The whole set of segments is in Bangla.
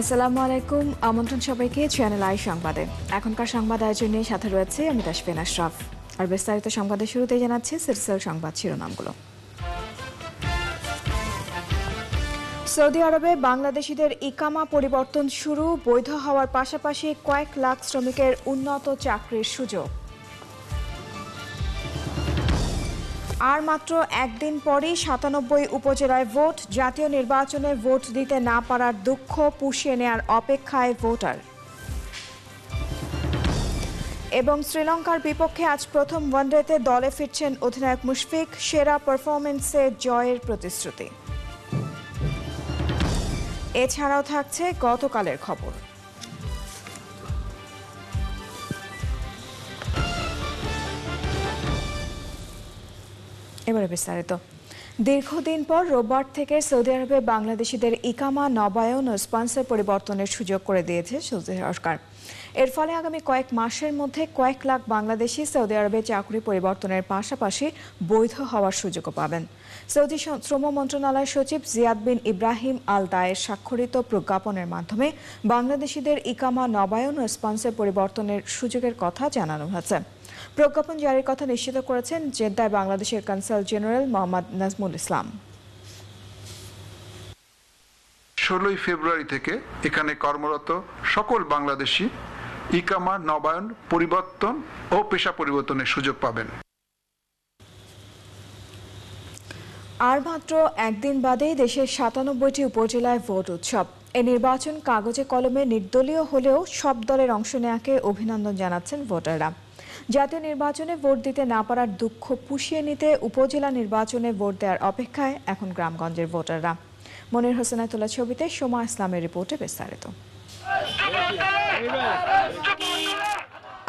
আসসালামু আলাইকুম। আমন্ত্রণ সবাইকে চ্যানেল আই সংবাদে। এখনকার সংবাদ আয়োজন সাথে রয়েছে আমি তাসফিন আশরাফ। আর বিস্তারিত সংবাদের শুরুতেই জানাচ্ছি সিরসেল সংবাদ শিরোনামগুলো। সৌদি আরবে বাংলাদেশিদের ইকামা পরিবর্তন শুরু, বৈধ হওয়ার পাশাপাশি কয়েক লাখ শ্রমিকের উন্নত চাকরির সুযোগ। আর মাত্র একদিন পরই সাতানব্বই উপজেলায় ভোট, জাতীয় নির্বাচনে ভোট দিতে না পারার দুঃখ পুষিয়ে নেয়ার অপেক্ষায় ভোটার। এবং শ্রীলঙ্কার বিপক্ষে আজ প্রথম ওয়ানডেতে দলে ফিরছেন অধিনায়ক মুশফিক, সেরা পারফরমেন্সে জয়ের প্রতিশ্রুতি। এছাড়াও থাকছে গতকালের খবর। এবারে বিস্তারিত। দীর্ঘদিন পর রোববার থেকে সৌদি আরবে বাংলাদেশিদের ইকামা, নবায়ন ও স্পন্সর পরিবর্তনের সুযোগ করে দিয়েছে সৌদি সরকার। এর ফলে আগামী কয়েক মাসের মধ্যে কয়েক লাখ বাংলাদেশি সৌদি আরবে চাকরি পরিবর্তনের পাশাপাশি বৈধ হওয়ার সুযোগও পাবেন। সৌদি শ্রম মন্ত্রণালয়ের সচিব জিয়াদ বিন ইব্রাহিম আল দায়ের স্বাক্ষরিত প্রজ্ঞাপনের মাধ্যমে বাংলাদেশিদের ইকামা, নবায়ন ও স্পন্সর পরিবর্তনের সুযোগের কথা জানানো হয়েছে। প্রজ্ঞাপন জারির কথা নিশ্চিত করেছেন জেদ্দায় বাংলাদেশের কনসাল জেনারেল মোহাম্মদ নাজমুল ইসলাম। ষোলোই ফেব্রুয়ারি থেকে এখানে কর্মরত সকল বাংলাদেশি ইকামা নবায়ন পরিবর্তন ও পেশা পরিবর্তনের সুযোগ পাবেন। আর মাত্র একদিন বাদেই দেশের সাতানব্বইটি উপজেলায় ভোট উৎসব। এ নির্বাচন কাগজে কলমে নির্দলীয় হলেও সব দলের অংশ নেয়াকে অভিনন্দন জানাচ্ছেন ভোটাররা। জাতীয় নির্বাচনে ভোট দিতে না পারার দুঃখ পুষিয়ে নিতে উপজেলা নির্বাচনে ভোট দেওয়ার অপেক্ষায় এখন গ্রামগঞ্জের ভোটাররা। মনির হোসেনের তোলা ছবিতে সোমা ইসলামের রিপোর্টে বিস্তারিত।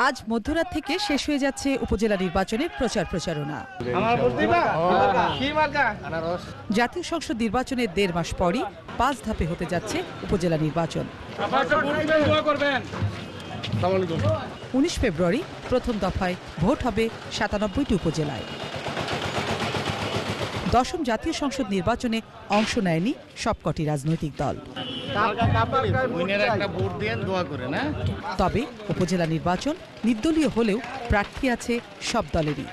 আজ মধ্যরাত থেকে শেষ হয়ে যাচ্ছে উপজেলা নির্বাচনের প্রচার প্রচারণা। জাতীয় সংসদ নির্বাচনের দেড় মাস পরই পাঁচ ধাপে হতে যাচ্ছে উপজেলা নির্বাচন। উনিশ ফেব্রুয়ারি প্রথম দফায় ভোট হবে সাতানব্বইটি উপজেলায়। দশম জাতীয় সংসদ নির্বাচনে অংশ নেয়নি সবকটি রাজনৈতিক দল। না তবে উপজেলা নির্বাচন নির্দলীয় হলেও প্রার্থী আছে সব দলেরই।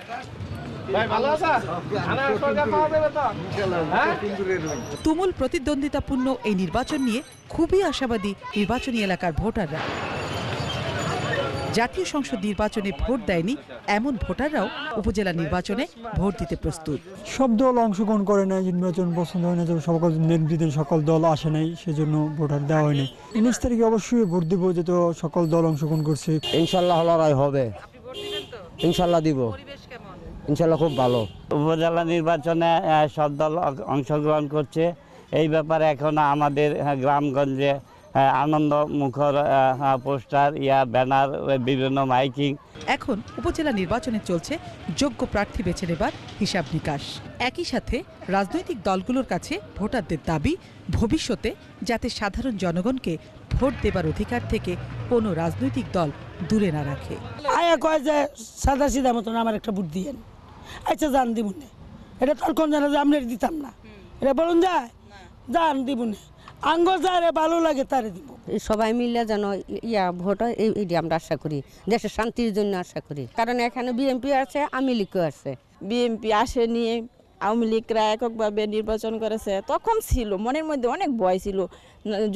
তুমুল প্রতিদ্বন্দ্বিতাপূর্ণ এই নির্বাচন নিয়ে খুবই আশাবাদী নির্বাচনী এলাকার ভোটাররা। জাতীয় সংসদ নির্বাচনে ভোট দেয়নি এমন ভোটাররাও উপজেলা নির্বাচনে ভোট দিতে প্রস্তুত। সব দল অংশগ্রহণ করে নাই নির্বাচন পছন্দ হয় না সকল নেতৃত্বের সকল দল আসে নাই সেজন্য ভোটার দেওয়া হয়নি। উনিশ তারিখে অবশ্যই ভোট দিব যে তো সকল দল অংশগ্রহণ করছে। ইনশাল্লাহ লড়াই হবে। ইনশাল্লাহ দিব। ইনশাল্লাহ খুব ভালো। উপজেলা নির্বাচনে সব দল অংশগ্রহণ করছে। এই ব্যাপারে এখন আমাদের গ্রামগঞ্জে আনন্দ মুখর পোস্টার ইয়া ব্যানার বিভিন্ন মাইকিং। এখন উপজেলা নির্বাচনে চলছে যোগ্য প্রার্থী বেছে নেবার হিসাব নিকাশ। একই সাথে রাজনৈতিক দলগুলোর কাছে ভোটারদের দাবি ভবিষ্যতে যাতে সাধারণ জনগণকে ভোট দেবার অধিকার থেকে কোনো রাজনৈতিক দল দূরে না রাখে। আয়া কয় যে সাদা সিধা মতন আমার একটা বুট দিয়েন। আচ্ছা জান দিব না এটা তোর কোন জানা যে আমরা দিতাম না। এটা বলুন যায়? জান দিব না আঙ্গ যারে ভালো লাগে তারে দিব। সবাই মিলে যেন ইয়া ভোট হয় এই এটি আমরা আশা করি। দেশের শান্তির জন্য আশা করি। কারণ এখানে বিএনপি আছে আমি লিখও আছে। বিএনপি আসেনি আওয়ামী লীগরা এককভাবে নির্বাচন করেছে। তখন ছিল মনের মধ্যে অনেক ভয় ছিল।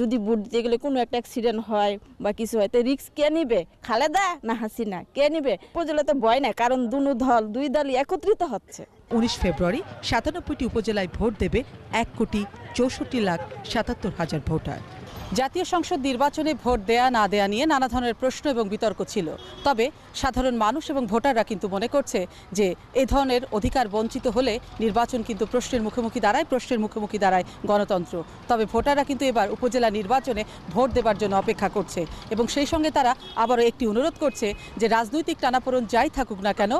যদি ভোট দিতে গেলে কোনো একটা অ্যাক্সিডেন্ট হয় বা কিছু হয় তো রিক্স কে নিবে? খালেদা না হাসিনা কে নিবে? উপজেলাতে ভয় নাই কারণ দুনো দল দুই দলই একত্রিত হচ্ছে। উনিশ ফেব্রুয়ারি সাতানব্বইটি উপজেলায় ভোট দেবে এক কোটি চৌষট্টি লাখ সাতাত্তর হাজার ভোটার। জাতীয় সংসদ নির্বাচনে ভোট দেয়া না দেয়া নিয়ে নানা ধরনের প্রশ্ন এবং বিতর্ক ছিল। তবে সাধারণ মানুষ এবং ভোটাররা কিন্তু মনে করছে যে এ ধরনের অধিকার বঞ্চিত হলে নির্বাচন কিন্তু প্রশ্নের মুখোমুখি দাঁড়ায়, প্রশ্নের মুখোমুখি দাঁড়ায় গণতন্ত্র। তবে ভোটাররা কিন্তু এবার উপজেলা নির্বাচনে ভোট দেবার জন্য অপেক্ষা করছে এবং সেই সঙ্গে তারা আবারও একটি অনুরোধ করছে যে রাজনৈতিক টানাপোড়ন যাই থাকুক না কেন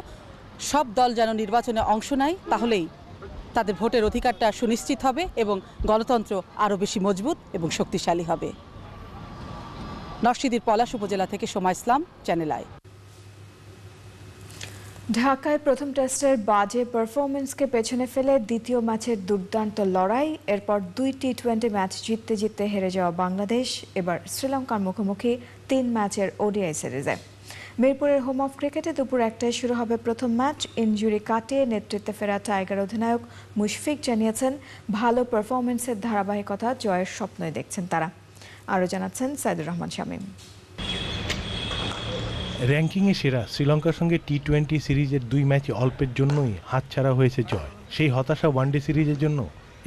সব দল যেন নির্বাচনে অংশ নেয়, তাহলেই তাদের ভোটের অধিকারটা সুনিশ্চিত হবে এবং গণতন্ত্র আরও বেশি মজবুত এবং শক্তিশালী হবে। নরসিংদীর পলাশ উপজেলা থেকে সোমা ইসলাম চ্যানেল আই ঢাকায় প্রথম টেস্টের বাজে পারফরমেন্সকে পেছনে ফেলে দ্বিতীয় ম্যাচের দুর্দান্ত লড়াই, এরপর দুই টি টোয়েন্টি ম্যাচ জিততে জিততে হেরে যাওয়া বাংলাদেশ, এবার শ্রীলঙ্কার মুখোমুখি তিন ম্যাচের ওডিআই সিরিজে। মিরপুরের হোম অফ ক্রিকেটে দুপুর একটায় শুরু হবে প্রথম ম্যাচ ইনজুরি কাটিয়ে নেতৃত্বে ফেরা টাইগার অধিনায়ক মুশফিক জানিয়েছেন, ভালো পারফরমেন্সের ধারাবাহিকতা জয়ের স্বপ্নই দেখছেন তারা। আরও জানাচ্ছেন সাইদুর রহমান শামীম। র্যাঙ্কিংয়ে সেরা শ্রীলঙ্কার সঙ্গে টি টোয়েন্টি সিরিজের দুই ম্যাচে অল্পের জন্যই হাতছাড়া হয়েছে জয়। সেই হতাশা ওয়ানডে সিরিজের জন্য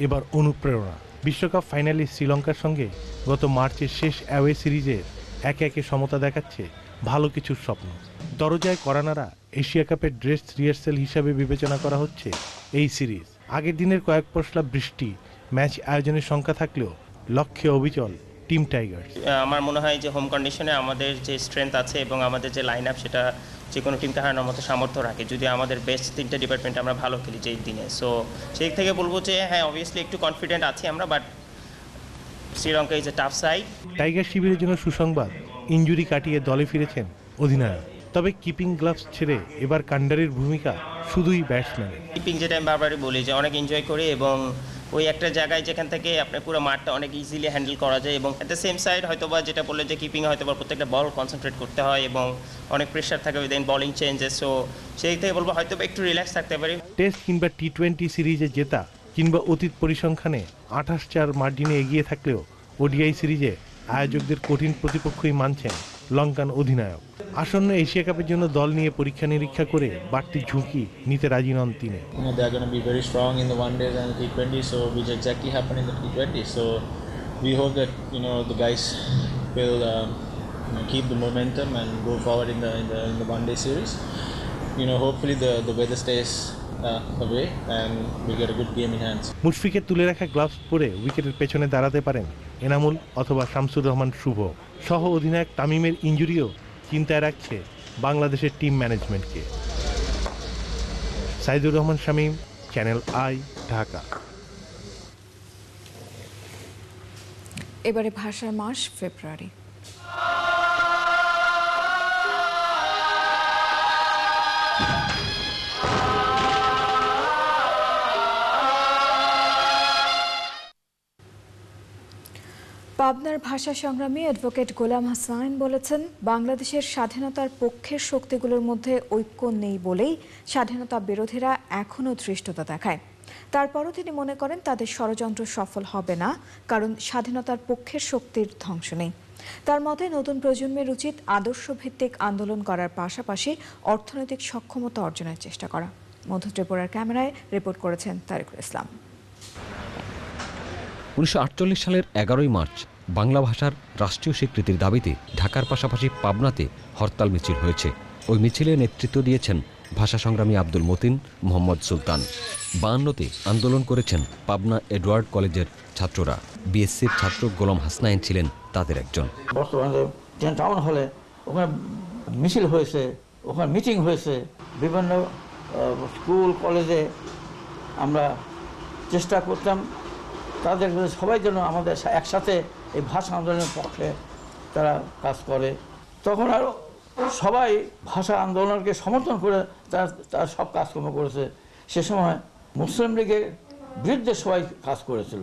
এবার অনুপ্রেরণা। বিশ্বকাপ ফাইনালে শ্রীলঙ্কার সঙ্গে গত মার্চের শেষ অ্যাওয়ে সিরিজের একে একে সমতা দেখাচ্ছে ভালো কিছুর স্বপ্ন। দরজায় করানারা এশিয়া কাপের ড্রেস রিহার্সেল হিসাবে বিবেচনা করা হচ্ছে এই সিরিজ। আগের দিনের কয়েক পশলা বৃষ্টি ম্যাচ আয়োজনের সংখ্যা থাকলেও লক্ষ্যে অবিচল টিম টাইগার্স। আমার মনে হয় যে হোম কন্ডিশনে আমাদের যে স্ট্রেংথ আছে এবং আমাদের যে লাইন আপ সেটা যে কোনো টিমকে হারানোর মতো সামর্থ্য রাখে। যদি আমাদের বেস্ট তিনটে ডিপার্টমেন্ট আমরা ভালো খেলি যেই দিনে। সো সেই থেকে বলব যে হ্যাঁ অবভিয়াসলি একটু কনফিডেন্ট আছি আমরা but Sri Lanka is a tough side tiger শিবিরের জন্য সুসংবাদ ইঞ্জুরি কাটিয়ে দলে ফিরেছেন অধিনায়ক। তবে কিপিং গ্লাভস ছেড়ে এবার কান্ডারির ভূমিকা শুধুই ব্যাটসম্যানের। কিপিং যেটা আমি বারবারই বলি যে অনেক এনজয় করি এবং ওই একটা জায়গায় যেখান থেকে আপনার পুরো মাঠটা অনেক ইজিলি হ্যান্ডেল করা যায় এবং অ্যাট দ্য সেম সাইড হয়তো বা যেটা বললে যে কিপিং হয়তো বা প্রত্যেকটা বল কনসেন্ট্রেট করতে হয় এবং অনেক প্রেশার থাকে উইদিন বলিং চেঞ্জেস সো সেই থেকে বলব হয়তো বা একটু রিল্যাক্স থাকতে পারি। টেস্ট কিংবা টি টোয়েন্টি সিরিজে জেতা কিংবা অতীত পরিসংখ্যানে আঠাশ চার মার্জিনে এগিয়ে থাকলেও ওডিআই সিরিজে আয়োজকদের কঠিন প্রতিপক্ষই মানছেন লঙ্কান অধিনায়ক। আসন্ন এশিয়া কাপের জন্য দল নিয়ে পরীক্ষা নিরীক্ষা করে বাড়তি ঝুঁকি নিতে রাজি নন তিনি। You know, hopefully the, the weather stays good game in hands. মুশফিকের তুলে রাখা গ্লাভস পরে উইকেটের পেছনে দাঁড়াতে পারেন এনামুল অথবা শামসুর রহমান শুভ। সহ অধিনায়ক তামিমের ইঞ্জুরিও চিন্তায় রাখছে বাংলাদেশের টিম ম্যানেজমেন্টকে সাইদুর রহমান শামীম চ্যানেল আই ঢাকা। এবারে ভাষার মাস ফেব্রুয়ারি। পাবনার ভাষা সংগ্রামী অ্যাডভোকেট গোলাম হাসান বলেছেন, বাংলাদেশের স্বাধীনতার পক্ষের শক্তিগুলোর মধ্যে ঐক্য নেই বলেই স্বাধীনতা বিরোধীরা এখনও ধৃষ্টতা দেখায়। তারপরও তিনি মনে করেন তাদের ষড়যন্ত্র সফল হবে না, কারণ স্বাধীনতার পক্ষের শক্তির ধ্বংস নেই। তার মতে, নতুন প্রজন্মের উচিত আদর্শ ভিত্তিক আন্দোলন করার পাশাপাশি অর্থনৈতিক সক্ষমতা অর্জনের চেষ্টা করা। মধ্য ত্রিপুরার ক্যামেরায় রিপোর্ট করেছেন তারেকুল ইসলাম। উনিশশো আটচল্লিশ সালের এগারোই মার্চ বাংলা ভাষার রাষ্ট্রীয় স্বীকৃতির দাবিতে ঢাকার পাশাপাশি পাবনাতে হরতাল মিছিল হয়েছে। ওই মিছিলে নেতৃত্ব দিয়েছেন ভাষা সংগ্রামী আব্দুল মতিন, মোহাম্মদ সুলতান। বায়ান্নতে আন্দোলন করেছেন পাবনা এডওয়ার্ড কলেজের ছাত্ররা। বিএসসির ছাত্র গোলাম হাসনাইন ছিলেন তাদের একজন। টাউন হলে ওখানে মিছিল হয়েছে, ওখানে মিটিং হয়েছে। বিভিন্ন স্কুল কলেজে আমরা চেষ্টা করতাম। তাদের সবাই যেন আমাদের একসাথে এই ভাষা আন্দোলনের পক্ষে তারা কাজ করে। তখন আর সবাই ভাষা আন্দোলনকে সমর্থন করে তার তার সব কাজকর্ম করেছে। সে সময় মুসলিম লীগের বিরুদ্ধে সবাই কাজ করেছিল।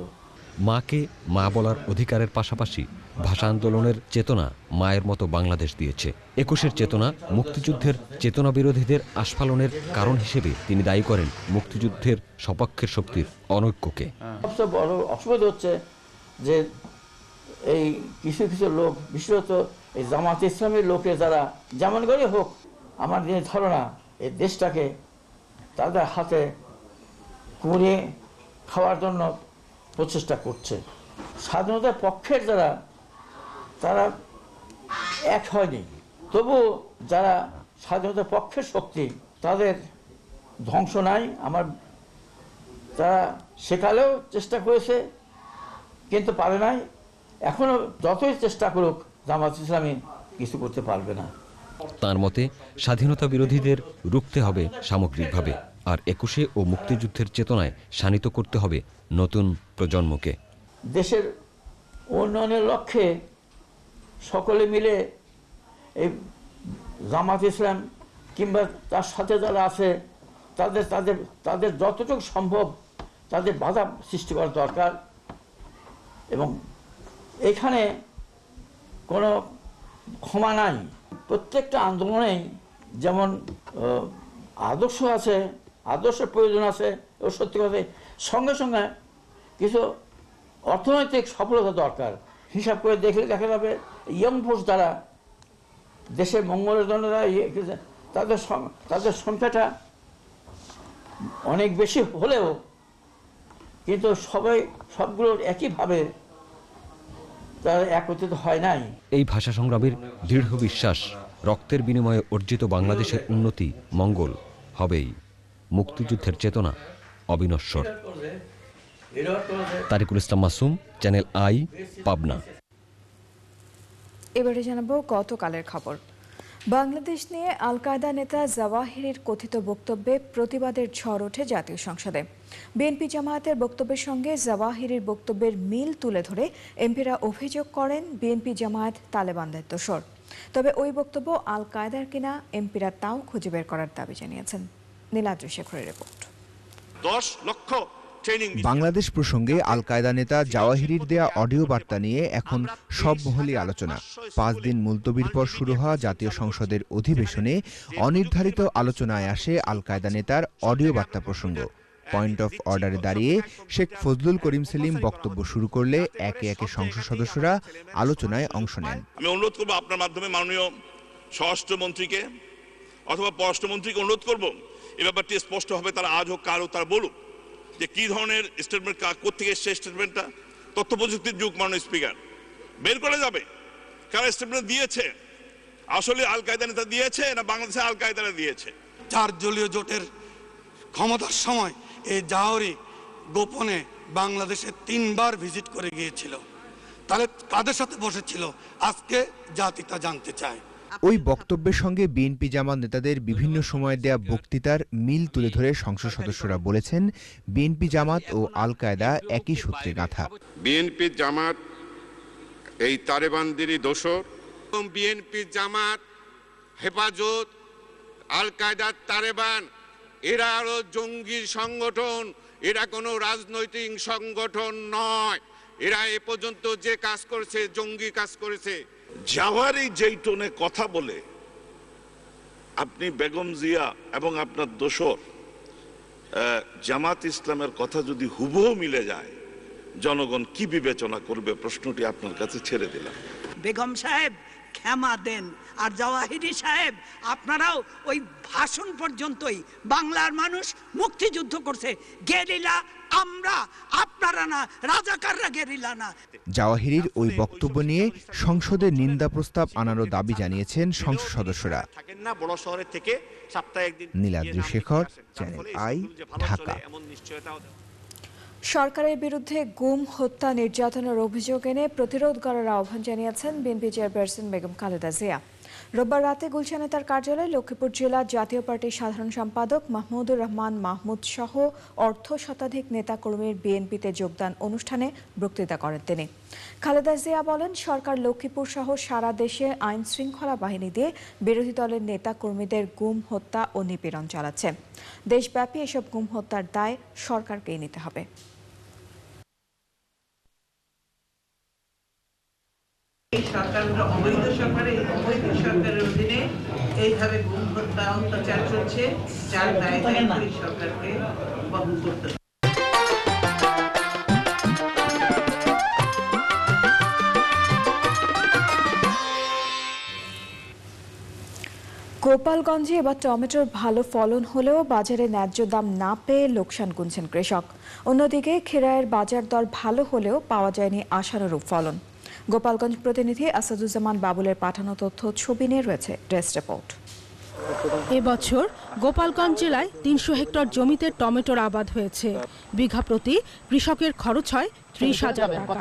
মাকে মা বলার অধিকারের পাশাপাশি ভাষা আন্দোলনের চেতনা মায়ের মতো বাংলাদেশ দিয়েছে। একুশের চেতনা মুক্তিযুদ্ধের চেতনা বিরোধীদের আস্ফালনের কারণ হিসেবে তিনি দায়ী করেন মুক্তিযুদ্ধের সপক্ষের শক্তির অনৈক্যকে। সবচেয়ে বড় অসুবিধা হচ্ছে যে এই কিছু কিছু লোক, বিশেষত এই জামাত ইসলামের লোকে যারা যেমন করে হোক, আমার যে ধারণা এই দেশটাকে তাদের হাতে করে খাওয়ার জন্য প্রচেষ্টা করছে। স্বাধীনতার পক্ষের যারা, তারা এক হয়নি। তবু যারা স্বাধীনতার পক্ষের শক্তি, তাদের ধ্বংস নাই। আমার তারা সেকালেও চেষ্টা করেছে, কিন্তু পারে নাই। এখনও যতই চেষ্টা করুক জামাত ইসলামী কিছু করতে পারবে না। তার মতে স্বাধীনতা বিরোধীদের রুখতে হবে সামগ্রিকভাবে আর একুশে ও মুক্তিযুদ্ধের চেতনায় শানিত করতে হবে নতুন প্রজন্মকে। দেশের উন্নয়নের লক্ষ্যে সকলে মিলে এই জামাত ইসলাম কিংবা তার সাথে যারা আছে তাদের তাদের তাদের যতটুকু সম্ভব তাদের বাধা সৃষ্টি করা দরকার এবং এখানে কোনো ক্ষমা নাই। প্রত্যেকটা আন্দোলনেই যেমন আদর্শ আছে, আদর্শের প্রয়োজন আছে ও সত্যি কথা সঙ্গে সঙ্গে কিছু অর্থনৈতিক সফলতা দরকার। হিসাব করে দেখলে দেখা যাবে ইয়ং ফোর্স দ্বারা দেশের মঙ্গলের জন্য ইয়ে তাদের তাদের সংখ্যাটা অনেক বেশি হলেও কিন্তু সবাই সবগুলোর একইভাবে তারা একত্রিত হয় নাই। এই ভাষা সংগ্রামের দৃঢ় বিশ্বাস রক্তের বিনিময়ে অর্জিত বাংলাদেশের উন্নতি মঙ্গল হবেই। মুক্তিযুদ্ধের চেতনা অবিনশ্বর। Tariqul Islam Masum channel I Pabna. এবারে জানাব গতকালের খবর। বাংলাদেশ নিয়ে আল কায়দা নেতা জাওয়াহিরির কথিত বক্তব্যে প্রতিবাদের ঝড় ওঠে জাতীয় সংসদে। বিএনপি জামায়াতের বক্তব্যের সঙ্গে জাওয়াহিরির বক্তব্যের মিল তুলে ধরে এমপিরা অভিযোগ করেন বিএনপি জামায়াত তালেবানদের দোষর। তবে ওই বক্তব্য আল কায়দার কিনা এমপিরা তাও খুঁজে বের করার দাবি জানিয়েছেন। নীলাদ্রি শেখরের রিপোর্ট। দশ লক্ষ বাংলাদেশ প্রসঙ্গে আল কায়দা নেতা জাওয়াহিরির দেয়া অডিও বার্তা নিয়ে এখন সব মহলই আলোচনা। পাঁচ দিন মুলতবির পর শুরু হওয়া জাতীয় সংসদের অধিবেশনে অনির্ধারিত আলোচনায় আসে আল কায়দা নেতার অডিও বার্তা প্রসঙ্গ। পয়েন্ট অফ অর্ডারে দাঁড়িয়ে শেখ ফজলুল করিম সেলিম বক্তব্য শুরু করলে একে একে সংসদ সদস্যরা আলোচনায় অংশ নেন। আমি অনুরোধ করব আপনার মাধ্যমে মাননীয় স্বরাষ্ট্রমন্ত্রীকে অথবা পররাষ্ট্রমন্ত্রীকে অনুরোধ করব। এ ব্যাপারটি স্পষ্ট হবে তারা আজ হোক কাল হোক তারা বলুক। যে কি ধরনের স্টেটমেন্ট কোথেকে এসছে স্টেটমেন্টটা তথ্য প্রযুক্তির যুগ, মাননীয় স্পিকার বের করে যাবে? কারা স্টেটমেন্ট দিয়েছে? আসলে আল কায়দা নেতা দিয়েছে না বাংলাদেশে আল কায়দারা দিয়েছে? চার দলীয় জোটের ক্ষমতার সময় এই জাহরি গোপনে বাংলাদেশে তিনবার ভিজিট করে গিয়েছিল। তাহলে কাদের সাথে বসেছিল? আজকে জাতি তা জানতে চায়। ওই বক্তব্যের সঙ্গে বিএনপি জামাত নেতাদের বিভিন্ন সময়ে দেয়া বক্তৃতার মিল তুলে ধরে সংসদ সদস্যরা বলেছেন বিএনপি জামাত ও আল কায়দা একই সূত্রে গাঁথা। বিএনপি জামাত এই তালেবানদেরই দোষর। এবং বিএনপি জামাত হেফাজত আল কায়দার তারেবান এরা আরও জঙ্গি সংগঠন এরা কোনো রাজনৈতিক সংগঠন নয়। এরা এ পর্যন্ত যে কাজ করেছে জঙ্গি কাজ করেছে। জাওয়ারি যেই টোনে কথা বলে আপনি বেগম জিয়া এবং আপনার দোসর জামাত ইসলামের কথা যদি হুবহু মিলে যায়, জনগণ কি বিবেচনা করবে? প্রশ্নটি আপনার কাছে ছেড়ে দিলাম। বেগম সাহেব, ক্ষমা দেন। আর জওয়াহিরি সাহেব, আপনারাও ওই ভাষণ পর্যন্তই বাংলার মানুষ মুক্তিযুদ্ধ করছে। গেরিলা আমরা আপনারা না রাজাকাররা গেরিলা না। জাওয়াহিরির ওই বক্তব্য নিয়ে সংসদে নিন্দা প্রস্তাব আনারও দাবি জানিয়েছেন সংসদ সদস্যরা। থাকেন না বড় শহরের থেকে সপ্তাহে একদিন নীলাদ্রি শেখর চ্যানেল আই ঢাকা। সরকারের বিরুদ্ধে গুম হত্যা নির্যাতনের অভিযোগ এনে প্রতিরোধ করার আহ্বান জানিয়েছেন বিএনপি চেয়ারপারসন বেগম খালেদা জিয়া। রোববার রাতে গুলশানে তার কার্যালয়ে লক্ষ্মীপুর জেলা জাতীয় পার্টির সাধারণ সম্পাদক মাহমুদুর রহমান মাহমুদ সহ অর্ধ শতাধিক নেতাকর্মীর বিএনপিতে যোগদান অনুষ্ঠানে বক্তৃতা করেন তিনি। খালেদা জিয়া বলেন, সরকার লক্ষ্মীপুর সহ সারা দেশে আইন শৃঙ্খলা বাহিনী দিয়ে বিরোধী দলের নেতাকর্মীদের গুম, হত্যা ও নিপীড়ন চালাচ্ছে। দেশব্যাপী এসব গুম, হত্যার দায় সরকারকেই নিতে হবে। এই সরকারগুলো অবৈধ সরকারে অবৈধ সরকারের অধীনে এইভাবে গুম হত্যা অত্যাচার চলছে যার দায় দায়িত্ব সরকারকে বহন করতে গোপালগঞ্জে এবার টমেটোর ভালো ফলন হলেও বাজারে ন্যায্য দাম না পেয়ে লোকসান গুনছেন কৃষক। অন্যদিকে খেরায়ের বাজার দর ভালো হলেও পাওয়া যায়নি আশানুরূপ ফলন। গোপালগঞ্জ প্রতিনিধি আসাদুজ্জামান বাবুলের পাঠানো তথ্য ছবি নিয়ে রয়েছে ড্রেস রিপোর্ট। এবছর গোপালগঞ্জ জেলায় তিনশো হেক্টর জমিতে টমেটোর আবাদ হয়েছে। বিঘা প্রতি কৃষকের খরচ হয় ত্রিশ হাজার টাকা।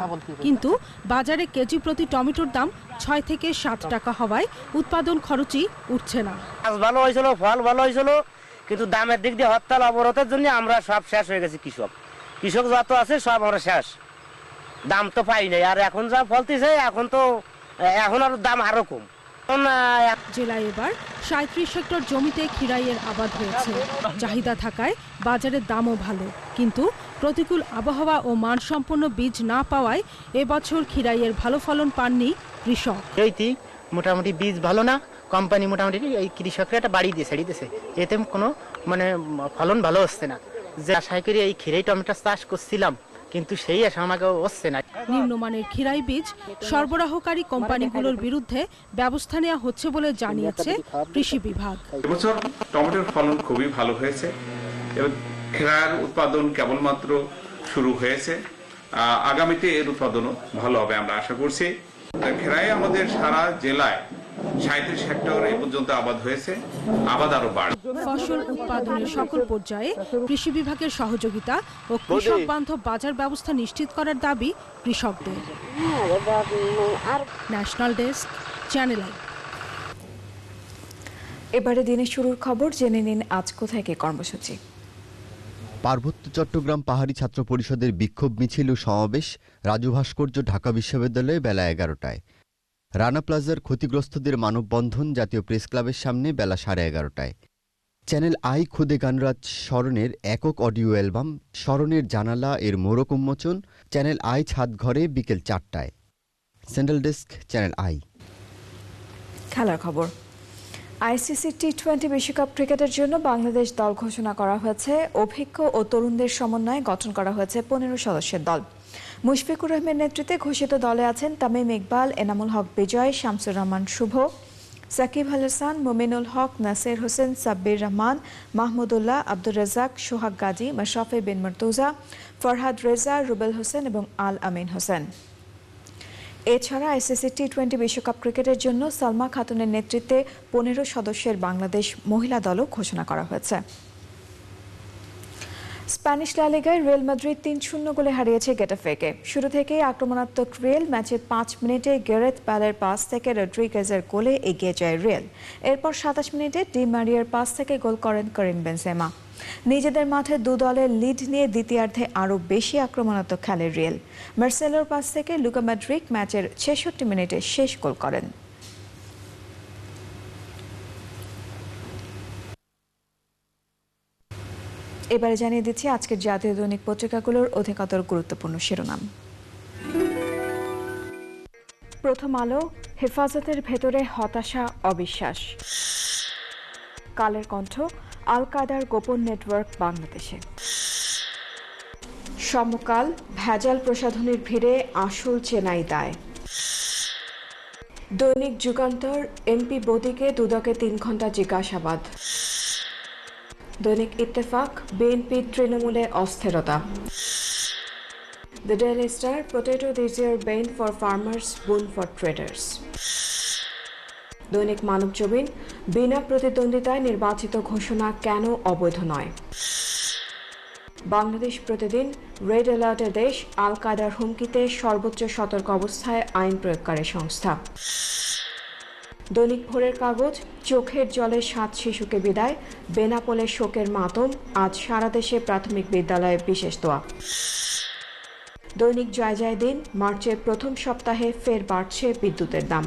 কিন্তু বাজারে কেজি প্রতি টমেটোর দাম ছয় থেকে সাত টাকা হওয়ায় উৎপাদন খরচই উঠছে না। ভালো হয়েছিল ফল ভালো হয়েছিল কিন্তু দামের দিক দিয়ে হরতাল অবরোধের জন্য আমরা সব শেষ হয়ে গেছি কৃষক। কৃষক যত আছে সব আমরা শেষ। দাম তো পাই নাই আর এখন যা ফলতেছে এখন তো এখন আর দাম আরও কম। জেলায় এবার সাঁত্রিশ হেক্টর জমিতে খিরাইয়ের আবাদ হয়েছে। চাহিদা থাকায় বাজারের দামও ভালো। কিন্তু প্রতিকূল আবহাওয়া ও মানসম্পন্ন বীজ না পাওয়ায় এবছর খিরাইয়ের ভালো ফলন পাননি কৃষক। এইটি মোটামুটি বীজ ভালো না কোম্পানি মোটামুটি এই কৃষকরা একটা বাড়ি দিয়ে ছেড়ে দিয়েছে। এতে কোনো মানে ফলন ভালো হচ্ছে না। যে আশায় করি এই ক্ষীরাই টমেটো চাষ করছিলাম কিন্তু সেই আশা আমাকে হচ্ছে না। নিম্নমানের খিরাই বীজ সরবরাহকারী কোম্পানিগুলোর বিরুদ্ধে ব্যবস্থা নেওয়া হচ্ছে বলে জানিয়েছে কৃষি বিভাগ। এবছর টমেটোর ফলন খুবই ভালো হয়েছে। এবং খেরার উৎপাদন কেবলমাত্র শুরু হয়েছে। আহ, আগামীতে এর উৎপাদনও ভালো হবে আমরা আশা করছি। খেরায় আমাদের সারা জেলায় সাঁত্রিশ হেক্টর এ পর্যন্ত আবাদ হয়েছে। আবাদ আরও বাড়বে ফসল উৎপাদনের সকল পর্যায়ে কৃষি বিভাগের সহযোগিতা ও কৃষক বান্ধব বাজার ব্যবস্থা নিশ্চিত করার দাবি কৃষকদের। National desk channel I. এবারে দিনের শুরুর খবর জেনে নিন আজ কোথায় কে কর্মসূচি। পার্বত্য চট্টগ্রাম পাহাড়ি ছাত্র পরিষদের বিক্ষোভ মিছিল ও সমাবেশ রাজু ভাস্কর্য ঢাকা বিশ্ববিদ্যালয়ে বেলা এগারোটায়। রানা প্লাজার ক্ষতিগ্রস্তদের মানববন্ধন জাতীয় প্রেস ক্লাবের সামনে বেলা সাড়ে এগারোটায়। চ্যানেল আই খুদে গানরাজ স্মরণের একক অডিও অ্যালবাম স্মরণের জানালা এর মোড়ক উন্মোচন চ্যানেল আই ছাদ ঘরে বিকেল চারটায়। Central desk, channel I. খেলার খবর। আইসিসি টি টোয়েন্টি বিশ্বকাপ ক্রিকেটের জন্য বাংলাদেশ দল ঘোষণা করা হয়েছে। অভিজ্ঞ ও তরুণদের সমন্বয়ে গঠন করা হয়েছে পনেরো সদস্যের দল। মুশফিকুর রহমানের নেতৃত্বে ঘোষিত দলে আছেন তামিম ইকবাল, এনামুল হক বিজয়, শামসুর রহমান শুভ, সাকিব আল হাসান, মোমিনুল হক, নাসির হোসেন, সাব্বির রহমান মাহমুদুল্লাহ আব্দুর রাজাক সোহাগ গাজী মাশরাফি বিন মর্তুজা, ফরহাদ রেজা, রুবেল হোসেন এবং আল আমিন হোসেন। এছাড়া আইসিসি টি টোয়েন্টি বিশ্বকাপ ক্রিকেটের জন্য সালমা খাতুনের নেতৃত্বে পনেরো সদস্যের বাংলাদেশ মহিলা দলও ঘোষণা করা হয়েছে। স্প্যানিশ লালিগায় রিয়াল মাদ্রিদ তিন শূন্য গোলে হারিয়েছে গেটাফেকে। শুরু থেকেই আক্রমণাত্মক রিয়াল, ম্যাচের পাঁচ মিনিটে গেরেথ প্যালের পাস থেকে রড্রিগেজের গোলে এগিয়ে যায় রিয়াল। এরপর সাতাশ মিনিটে ডি মারিয়ার পাস থেকে গোল করেন করিম বেনসেমা নিজেদের মাঠে দু দলের লিড নিয়ে দ্বিতীয়ার্ধে আরও বেশি আক্রমণাত্মক খেলে রিয়াল। মার্সেলোর পাস থেকে লুকা ম্যাড্রিক ম্যাচের ছেষট্টি মিনিটে শেষ গোল করেন। এবারে জানিয়ে দিচ্ছি, আজকের জাতীয় দৈনিক পত্রিকাগুলোর অধিকতর গুরুত্বপূর্ণ শিরোনাম। প্রথম আলো, হেফাজতের ভেতরে হতাশা, অবিশ্বাস। কালের কণ্ঠ আল কায়দার গোপন নেটওয়ার্ক বাংলাদেশে। সমকাল, ভেজাল প্রসাধনের ভিড়ে আসল চেনাই দায়। দৈনিক যুগান্তর, এমপি বদিকে দুদকে তিন ঘণ্টা জিজ্ঞাসাবাদ। দৈনিক ইত্তেফাক, বিএনপি তৃণমূলে অস্থিরতা। The Daily Star potato year bane for farmers boon for traders Dainik Manab Zamin, বিনা প্রতিদ্বন্দ্বিতায় নির্বাচিত ঘোষণা কেন অবৈধ নয়? বাংলাদেশ প্রতিদিন রেড অ্যালার্টের দেশ আল কায়দার হুমকিতে সর্বোচ্চ সতর্ক অবস্থায় আইন প্রয়োগকারী সংস্থা। দৈনিক ভোরের কাগজ, চোখের জলে সাত শিশুকে বিদায় বেনাপোলের শোকের মাতম, আজ সারা দেশে প্রাথমিক বিদ্যালয়ে বিশেষ দোয়া। দৈনিক জয় জয় দিন, মার্চের প্রথম সপ্তাহে ফের বাড়ছে বিদ্যুতের দাম।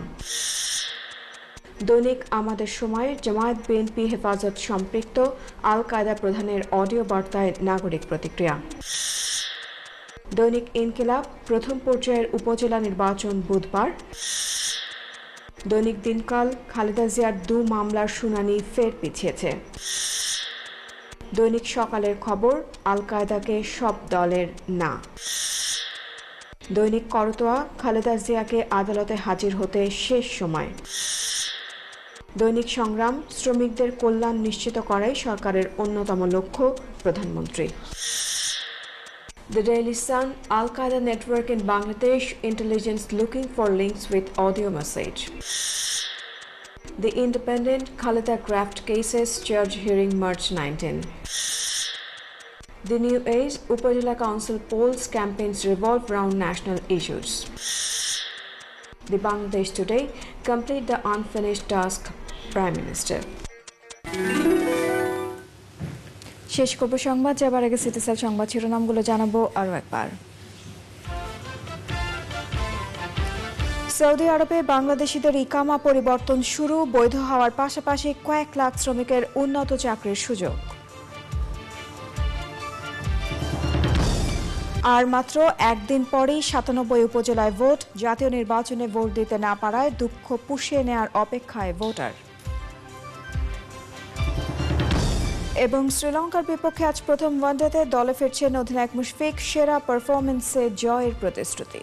দৈনিক আমাদের সময়, জামায়াত বিএনপি হেফাজত সম্পৃক্ত আল কায়দা প্রধানের অডিও বার্তায় নাগরিক প্রতিক্রিয়া। দৈনিক ইনকিলাব, প্রথম পর্যায়ের উপজেলা নির্বাচন বুধবার। দৈনিক দিনকাল খালেদা জিয়ার দু মামলার শুনানি ফের পিছিয়েছে। দৈনিক সকালের খবর আল কায়দাকে সব দলের না। দৈনিক করতোয়া, খালেদা জিয়াকে আদালতে হাজির হতে শেষ সময়। দৈনিক সংগ্রাম, শ্রমিকদের কল্যাণ নিশ্চিত করাই সরকারের অন্যতম লক্ষ্য, প্রধানমন্ত্রী। The Daily Sun, Al Qaeda network in Bangladesh, intelligence looking for links with audio message. The Independent Khalida Graft cases charge hearing March 19. The New Age, Upajila Council polls campaigns revolve around national issues. The Bangladesh Today, complete the unfinished task, Prime Minister. শেষ করব সংবাদ, যাবার আগে সিটিসেল সংবাদ শিরোনামগুলো জানাব আরও একবার। সৌদি আরবে বাংলাদেশিদের ইকামা পরিবর্তন শুরু, বৈধ হওয়ার পাশাপাশি কয়েক লাখ শ্রমিকের উন্নত চাকরির সুযোগ। আর মাত্র একদিন পরেই সাতানব্বই উপজেলায় ভোট, জাতীয় নির্বাচনে ভোট দিতে না পারায় দুঃখ পুষিয়ে নেয়ার অপেক্ষায় ভোটার। এবং শ্রীলঙ্কার বিপক্ষে আজ প্রথম ওয়ানডেতে দলে ফিরছেন অধিনায়ক মুশফিক সেরা পারফরমেন্সে জয়ের প্রতিশ্রুতি।